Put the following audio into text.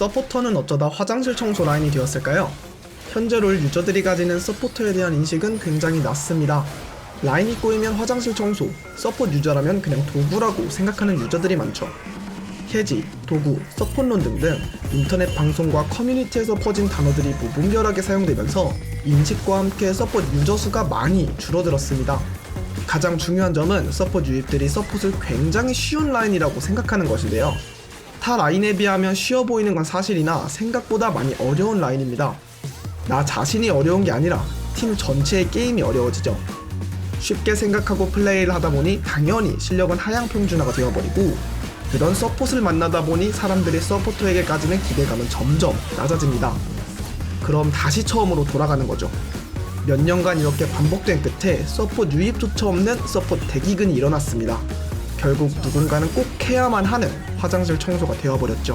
서포터는 어쩌다 화장실 청소 라인이 되었을까요? 현재 롤 유저들이 가지는 서포터에 대한 인식은 굉장히 낮습니다. 라인이 꼬이면 화장실 청소, 서포트 유저라면 그냥 도구라고 생각하는 유저들이 많죠. 해지, 도구, 서폿론 등등 인터넷 방송과 커뮤니티에서 퍼진 단어들이 무분별하게 사용되면서 인식과 함께 서폿 유저 수가 많이 줄어들었습니다. 가장 중요한 점은 서폿 유입들이 서폿을 굉장히 쉬운 라인이라고 생각하는 것인데요. 타 라인에 비하면 쉬워 보이는 건 사실이나 생각보다 많이 어려운 라인입니다. 나 자신이 어려운 게 아니라 팀 전체의 게임이 어려워지죠. 쉽게 생각하고 플레이를 하다 보니 당연히 실력은 하향 평준화가 되어버리고 그런 서폿을 만나다 보니 사람들이 서포터에게까지는 기대감은 점점 낮아집니다. 그럼 다시 처음으로 돌아가는 거죠. 몇 년간 이렇게 반복된 끝에 서폿 유입조차 없는 서폿 대기근이 일어났습니다. 결국 누군가는 꼭 해야만 하는 화장실 청소가 되어버렸죠.